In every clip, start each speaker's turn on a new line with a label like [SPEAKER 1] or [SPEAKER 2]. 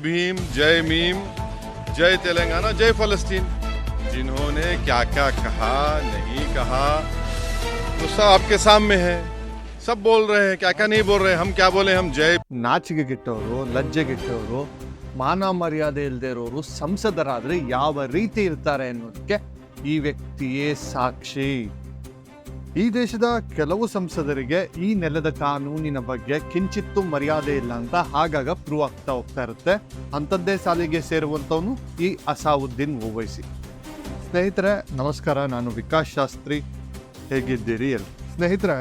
[SPEAKER 1] भीम जय मीम जय तेलंगाना जय फलस्तीन जिन्होंने क्या क्या कहा नहीं कहा वो सब आपके सामने है सब बोल रहे हैं क्या क्या नहीं बोल रहे हैं हम क्या बोले हम जय
[SPEAKER 2] ನಾಚಿಕೆಗೆಟ್ಟವರು ಲಜ್ಜೆಗೆಟ್ಟವರು ಮಾನ ಮರ್ಯಾದೆ ಇಲ್ಲದೆ ಇರೋರು ಸಂಸದರಾದ್ರೆ ಯಾವ ರೀತಿ ಇರ್ತಾರೆ ಅನ್ನೋದಕ್ಕೆ ಈ ವ್ಯಕ್ತಿಯೇ ಸಾಕ್ಷಿ ಈ ದೇಶದ ಕೆಲವು ಸಂಸದರಿಗೆ ಈ ನೆಲದ ಕಾನೂನಿನ ಬಗ್ಗೆ ಕಿಂಚಿತ್ತು ಮರ್ಯಾದೆ ಇಲ್ಲ ಅಂತ ಆಗಾಗ ಪ್ರೂವ್ ಆಗ್ತಾ ಹೋಗ್ತಾ ಇರುತ್ತೆ. ಅಂಥದ್ದೇ ಸಾಲಿಗೆ ಸೇರುವಂಥವನು ಈ ಅಸಾವುದ್ದೀನ್ ಓವೈಸಿ. ಸ್ನೇಹಿತರೆ, ನಮಸ್ಕಾರ. ನಾನು ವಿಕಾಸ್ ಶಾಸ್ತ್ರಿ. ಹೇಗಿದ್ದೀರಿ ಎಲ್ ಸ್ನೇಹಿತರೆ,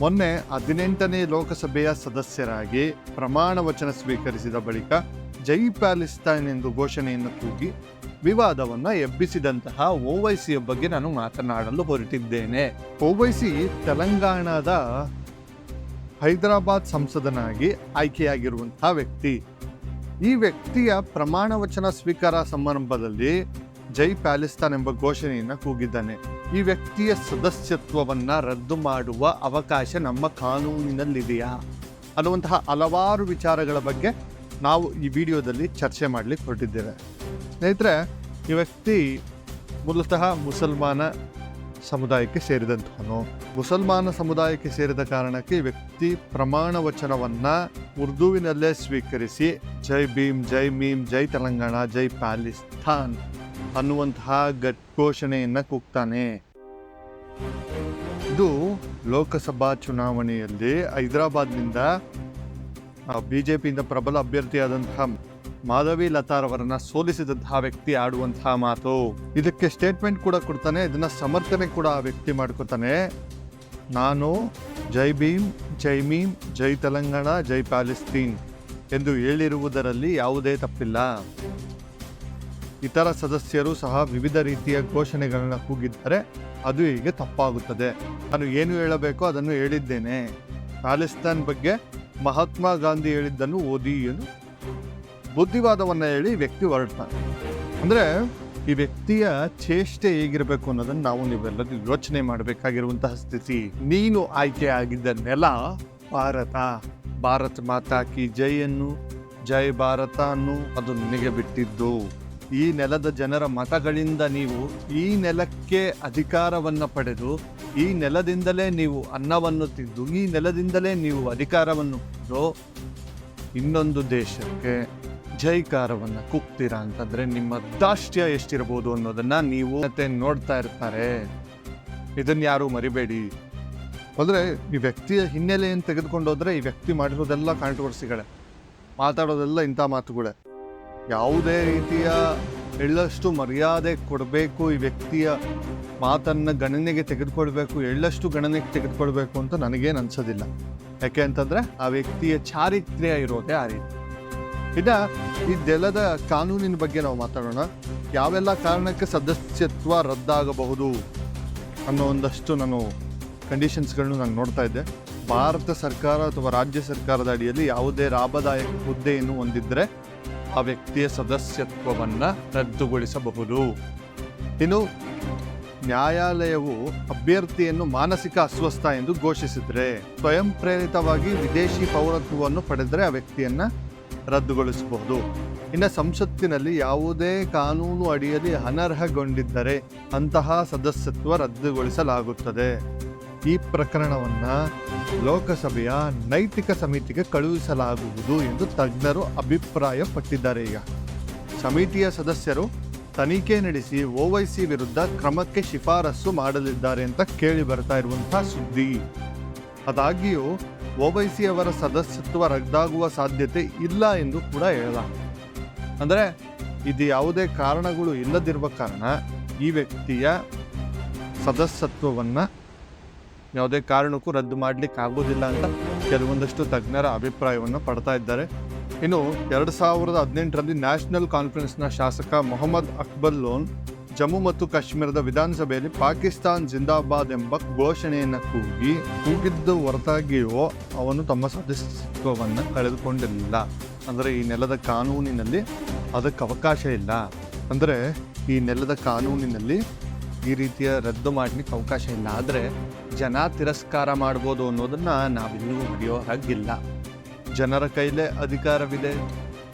[SPEAKER 2] ಮೊನ್ನೆ ಹದಿನೆಂಟನೇ ಲೋಕಸಭೆಯ ಸದಸ್ಯರಾಗಿ ಪ್ರಮಾಣ ವಚನ ಸ್ವೀಕರಿಸಿದ ಬಳಿಕ ಜೈ ಪ್ಯಾಲಿಸ್ತಾನ್ ಎಂದು ಘೋಷಣೆಯನ್ನು ಕೂಗಿ ವಿವಾದವನ್ನ ಎಬ್ಬಿಸಿದಂತಹ ಓವೈಸಿಯ ಬಗ್ಗೆ ನಾನು ಮಾತನಾಡಲು ಹೊರಟಿದ್ದೇನೆ. ಓವೈಸಿ ತೆಲಂಗಾಣದ ಹೈದರಾಬಾದ್ ಸಂಸದನಾಗಿ ಆಯ್ಕೆಯಾಗಿರುವಂತಹ ವ್ಯಕ್ತಿ. ಈ ವ್ಯಕ್ತಿಯ ಪ್ರಮಾಣ ವಚನ ಸ್ವೀಕಾರ ಸಮಾರಂಭದಲ್ಲಿ ಜೈ ಪ್ಯಾಲಿಸ್ತಾನ್ ಎಂಬ ಘೋಷಣೆಯನ್ನು ಕೂಗಿದ್ದಾನೆ. ಈ ವ್ಯಕ್ತಿಯ ಸದಸ್ಯತ್ವವನ್ನ ರದ್ದು ಮಾಡುವ ಅವಕಾಶ ನಮ್ಮ ಕಾನೂನಿನಲ್ಲಿದೆಯಾ? ಅನ್ನುವಂತಹ ಹಲವಾರು ವಿಚಾರಗಳ ಬಗ್ಗೆ ನಾವು ಈ ವಿಡಿಯೋದಲ್ಲಿ ಚರ್ಚೆ ಮಾಡಲಿಕ್ಕೆ ಹೊರಟಿದ್ದೇವೆ. ಸ್ನೇಹಿತರೆ ಈ ವ್ಯಕ್ತಿ ಮೂಲತಃ ಮುಸಲ್ಮಾನ ಸಮುದಾಯಕ್ಕೆ ಸೇರಿದಂಥವನು ಮುಸಲ್ಮಾನ ಸಮುದಾಯಕ್ಕೆ ಸೇರಿದ ಕಾರಣಕ್ಕೆ ವ್ಯಕ್ತಿ ಪ್ರಮಾಣ ವಚನವನ್ನ ಉರ್ದುವಿನಲ್ಲೇ ಸ್ವೀಕರಿಸಿ, ಜೈ ಭೀಮ್, ಜೈ ಮೀಮ್, ಜೈ ತೆಲಂಗಾಣ, ಜೈ ಪ್ಯಾಲಿಸ್ತಾನ್ ಅನ್ನುವಂತಹ ಘೋಷಣೆಯನ್ನು ಕೂಗ್ತಾನೆ. ಇದು ಲೋಕಸಭಾ ಚುನಾವಣೆಯಲ್ಲಿ ಹೈದರಾಬಾದ್ನಿಂದ ಬಿಜೆಪಿಯಿಂದ ಪ್ರಬಲ ಅಭ್ಯರ್ಥಿಯಾದಂತಹ ಮಾಧವಿ ಲತಾರವರನ್ನ ಸೋಲಿಸಿದಂತಹ ವ್ಯಕ್ತಿ ಆಡುವಂತಹ ಮಾತು. ಇದಕ್ಕೆ ಸ್ಟೇಟ್ಮೆಂಟ್ ಕೂಡ ಕೊಡ್ತಾನೆ, ಇದನ್ನ ಸಮರ್ಥನೆ ಕೂಡ ಆ ವ್ಯಕ್ತಿ ಮಾಡ್ಕೊತಾನೆ. ನಾನು, ಜೈ ಭೀಮ್, ಜೈ ಮೀಮ್, ಜೈ ತೆಲಂಗಾಣ, ಜೈ ಪ್ಯಾಲಿಸ್ತೀನ್ ಎಂದು ಹೇಳಿರುವುದರಲ್ಲಿ ಯಾವುದೇ ತಪ್ಪಿಲ್ಲ. ಇತರ ಸದಸ್ಯರು ಸಹ ವಿವಿಧ ರೀತಿಯ ಘೋಷಣೆಗಳನ್ನು ಕೂಗಿದ್ದರೆ, ಅದು ಹೀಗೆ ತಪ್ಪಾಗುತ್ತದೆ. ನಾನು ಏನು ಹೇಳಬೇಕೋ ಅದನ್ನು ಹೇಳಿದ್ದೇನೆ. ಪ್ಯಾಲೆಸ್ತಾನ್ ಬಗ್ಗೆ ಮಹಾತ್ಮ ಗಾಂಧಿ ಹೇಳಿದ್ದನ್ನು ಓದಿ ಎಂದು ಬುದ್ಧಿವಾದವನ್ನ ಹೇಳಿ ವ್ಯಕ್ತಿ ಹೊರಡ್ತಾನೆ. ಅಂದರೆ ಈ ವ್ಯಕ್ತಿಯ ಚೇಷ್ಟೆ ಹೇಗಿರಬೇಕು ಅನ್ನೋದನ್ನು ನಾವು ನೀವೆಲ್ಲರೂ ಯೋಚನೆ ಮಾಡಬೇಕಾಗಿರುವಂತಹ ಸ್ಥಿತಿ. ನೀನು ಆಯ್ಕೆ ಆಗಿದ್ದ ನೆಲ, ಭಾರತ. ಭಾರತ್ ಮಾತಾ ಕಿ ಜೈ ಅನ್ನು, ಜೈ ಭಾರತ ಅನ್ನು ಅದು ನಿನಗೆ ಬಿಟ್ಟಿದ್ದು. ಈ ನೆಲದ ಜನರ ಮತಗಳಿಂದ ನೀವು ಈ ನೆಲಕ್ಕೆ ಅಧಿಕಾರವನ್ನು ಪಡೆದು, ಈ ನೆಲದಿಂದಲೇ ನೀವು ಅನ್ನವನ್ನು ತಿಂದು, ಈ ನೆಲದಿಂದಲೇ ನೀವು ಅಧಿಕಾರವನ್ನು ಪಡೆದು ಇನ್ನೊಂದು ದೇಶಕ್ಕೆ ಜೈಕಾರವನ್ನ ಕುಕ್ತೀರಾ ಅಂತಂದ್ರೆ ನಿಮ್ಮ ದಾಷ್ಟ್ಯ ಎಷ್ಟಿರಬಹುದು ಅನ್ನೋದನ್ನ ನೀವು ಮತ್ತೆ ನೋಡ್ತಾ ಇರ್ತಾರೆ. ಇದನ್ನ ಯಾರು ಮರಿಬೇಡಿ. ಅಂದ್ರೆ ಈ ವ್ಯಕ್ತಿಯ ಹಿನ್ನೆಲೆಯನ್ನು ತೆಗೆದುಕೊಂಡು ಹೋದ್ರೆ ಈ ವ್ಯಕ್ತಿ ಮಾಡಿರೋದೆಲ್ಲ ಕಾಂಟ್ರವರ್ಸಿಗಳೇ ಮಾತಾಡೋದೆಲ್ಲ ಇಂಥ ಮಾತುಗಳೇ. ಯಾವುದೇ ರೀತಿಯ ಎಳ್ಳಷ್ಟು ಮರ್ಯಾದೆ ಕೊಡಬೇಕು ಈ ವ್ಯಕ್ತಿಯ ಮಾತನ್ನ ಗಣನೆಗೆ ತೆಗೆದುಕೊಳ್ಬೇಕು, ಎಳ್ಳಷ್ಟು ಗಣನೆಗೆ ತೆಗೆದುಕೊಳ್ಬೇಕು ಅಂತ ನನಗೇನು ಅನ್ಸೋದಿಲ್ಲ. ಯಾಕೆ ಅಂತಂದ್ರೆ ಆ ವ್ಯಕ್ತಿಯ ಚಾರಿತ್ರ್ಯ ಇರೋದೇ ಆ ರೀತಿ. ಇನ್ನ ನೆಲದ ಕಾನೂನಿನ ಬಗ್ಗೆ ನಾವು ಮಾತಾಡೋಣ. ಯಾವೆಲ್ಲ ಕಾರಣಕ್ಕೆ ಸದಸ್ಯತ್ವ ರದ್ದಾಗಬಹುದು ಅನ್ನೋ ಒಂದಷ್ಟು ನಾನು ಕಂಡೀಷನ್ಸ್ಗಳನ್ನು ನಾನು ನೋಡ್ತಾ ಇದ್ದೆ. ಭಾರತ ಸರ್ಕಾರ ಅಥವಾ ರಾಜ್ಯ ಸರ್ಕಾರದ ಅಡಿಯಲ್ಲಿ ಯಾವುದೇ ಲಾಭದಾಯಕ ಹುದ್ದೆಯನ್ನು ಹೊಂದಿದ್ದರೆ ಆ ವ್ಯಕ್ತಿಯ ಸದಸ್ಯತ್ವವನ್ನು ರದ್ದುಗೊಳಿಸಬಹುದು. ಇನ್ನು ನ್ಯಾಯಾಲಯವು ಅಭ್ಯರ್ಥಿಯನ್ನು ಮಾನಸಿಕ ಅಸ್ವಸ್ಥ ಎಂದು ಘೋಷಿಸಿದರೆ ಸ್ವಯಂ ಪ್ರೇರಿತವಾಗಿ ವಿದೇಶಿ ಪೌರತ್ವವನ್ನು ಪಡೆದರೆ ಆ ವ್ಯಕ್ತಿಯನ್ನ ರದ್ದುಗೊಳಿಸಬಹುದು. ಇನ್ನು ಸಂಸತ್ತಿನಲ್ಲಿ ಯಾವುದೇ ಕಾನೂನು ಅಡಿಯಲ್ಲಿ ಅನರ್ಹಗೊಂಡಿದ್ದರೆ ಅಂತಹ ಸದಸ್ಯತ್ವ ರದ್ದುಗೊಳಿಸಲಾಗುತ್ತದೆ. ಈ ಪ್ರಕರಣವನ್ನ ಲೋಕಸಭೆಯ ನೈತಿಕ ಸಮಿತಿಗೆ ಕಳುಹಿಸಲಾಗುವುದು ಎಂದು ತಜ್ಞರು ಅಭಿಪ್ರಾಯಪಟ್ಟಿದ್ದಾರೆ ಈಗ. ಸಮಿತಿಯ ಸದಸ್ಯರು ತನಿಖೆ ನಡೆಸಿ ಓವೈಸಿ ವಿರುದ್ಧ ಕ್ರಮಕ್ಕೆ ಶಿಫಾರಸು ಮಾಡಲಿದ್ದಾರೆ ಅಂತ ಕೇಳಿ ಬರ್ತಾ ಇರುವಂತಹ ಸುದ್ದಿ. ಆದಾಗ್ಯೂ ಓವೈಸಿ ಅವರ ಸದಸ್ಯತ್ವ ರದ್ದಾಗುವ ಸಾಧ್ಯತೆ ಇಲ್ಲ ಎಂದು ಕೂಡ ಹೇಳಲಾಗಿದೆ. ಅಂದರೆ ಇದು ಯಾವುದೇ ಕಾರಣಗಳು ಇಲ್ಲದಿರುವ ಕಾರಣ ಈ ವ್ಯಕ್ತಿಯ ಸದಸ್ಯತ್ವವನ್ನು ಯಾವುದೇ ಕಾರಣಕ್ಕೂ ರದ್ದು ಮಾಡಲಿಕ್ಕೆ ಆಗೋದಿಲ್ಲ ಅಂತ ಕೆಲವೊಂದಷ್ಟು ತಜ್ಞರ ಅಭಿಪ್ರಾಯವನ್ನು ಪಡ್ತಾ ಇದ್ದಾರೆ. ಇನ್ನು ಎರಡು ಸಾವಿರದ ಹದಿನೆಂಟರಲ್ಲಿ ನ್ಯಾಷನಲ್ ಕಾನ್ಫರೆನ್ಸ್ನ ಶಾಸಕ ಮೊಹಮ್ಮದ್ ಅಕ್ಬರ್ ಲೋನ್ ಜಮ್ಮು ಮತ್ತು ಕಾಶ್ಮೀರದ ವಿಧಾನಸಭೆಯಲ್ಲಿ ಪಾಕಿಸ್ತಾನ್ ಜಿಂದಾಬಾದ್ ಎಂಬ ಘೋಷಣೆಯನ್ನು ಕೂಗಿ ಕೂಗಿದ್ದು ಹೊರತಾಗಿಯೂ ಅವನು ತಮ್ಮ ಸದಸ್ಯತ್ವವನ್ನು ಕಳೆದುಕೊಂಡಿರಲಿಲ್ಲ ಅಂದರೆ ಈ ನೆಲದ ಕಾನೂನಿನಲ್ಲಿ ಅದಕ್ಕೆ ಅವಕಾಶ ಇಲ್ಲ. ಅಂದರೆ ಈ ನೆಲದ ಕಾನೂನಿನಲ್ಲಿ ಈ ರೀತಿಯ ರದ್ದು ಮಾಡಲಿಕ್ಕೆ ಅವಕಾಶ ಇಲ್ಲ. ಆದರೆ ಜನ ತಿರಸ್ಕಾರ ಮಾಡ್ಬೋದು ಅನ್ನೋದನ್ನ ನಾವಿನ್ನೂ ಹಿಡಿಯೋ ಹಾಗಿಲ್ಲ. ಜನರ ಕೈಲೇ ಅಧಿಕಾರವಿದೆ.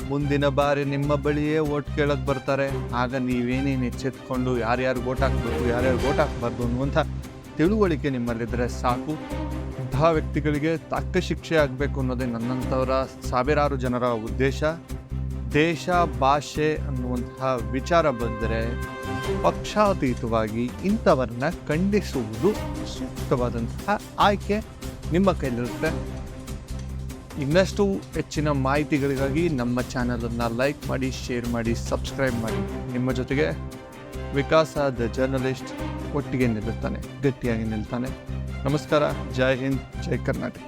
[SPEAKER 2] ಮುಂದಿನ ಬಾರಿ ನಿಮ್ಮ ಬಳಿಯೇ ಓಟ್ ಕೇಳಕ್ ಬರ್ತಾರೆ. ಆಗ ನೀವೇನೇನು ಎಚ್ಚೆತ್ಕೊಂಡು ಯಾರ್ಯಾರು ಓಟ್ ಹಾಕ್ಬೇಕು, ಯಾರ್ಯಾರು ಓಟ್ ಹಾಕ್ಬಾರ್ದು ಅನ್ನುವಂಥ ತಿಳುವಳಿಕೆ ನಿಮ್ಮಲ್ಲಿದ್ದರೆ ಸಾಕು. ಇಂತಹ ವ್ಯಕ್ತಿಗಳಿಗೆ ತಕ್ಕ ಶಿಕ್ಷೆ ಆಗಬೇಕು ಅನ್ನೋದೇ ನನ್ನಂಥವರ ಸಾವಿರಾರು ಜನರ ಉದ್ದೇಶ. ದೇಶ, ಭಾಷೆ ಅನ್ನುವಂತಹ ವಿಚಾರ ಬಂದರೆ ಪಕ್ಷಾತೀತವಾಗಿ ಇಂಥವರನ್ನ ಖಂಡಿಸುವುದು ಸೂಕ್ತವಾದಂತಹ ಆಯ್ಕೆ ನಿಮ್ಮ ಕೈಲಿರುತ್ತೆ. ಇನ್ನಷ್ಟು ಹೆಚ್ಚಿನ ಮಾಹಿತಿಗಳಿಗಾಗಿ ನಮ್ಮ ಚಾನಲನ್ನು ಲೈಕ್ ಮಾಡಿ, ಶೇರ್ ಮಾಡಿ, ಸಬ್ಸ್ಕ್ರೈಬ್ ಮಾಡಿ. ನಿಮ್ಮ ಜೊತೆಗೆ ವಿಕಾಸ ದ ಜರ್ನಲಿಸ್ಟ್ ಒಟ್ಟಿಗೆ ನಿಲ್ಲುತ್ತಾನೆ, ಗಟ್ಟಿಯಾಗಿ ನಿಲ್ತಾನೆ. ನಮಸ್ಕಾರ, ಜೈ ಹಿಂದ್, ಜೈ ಕರ್ನಾಟಕ.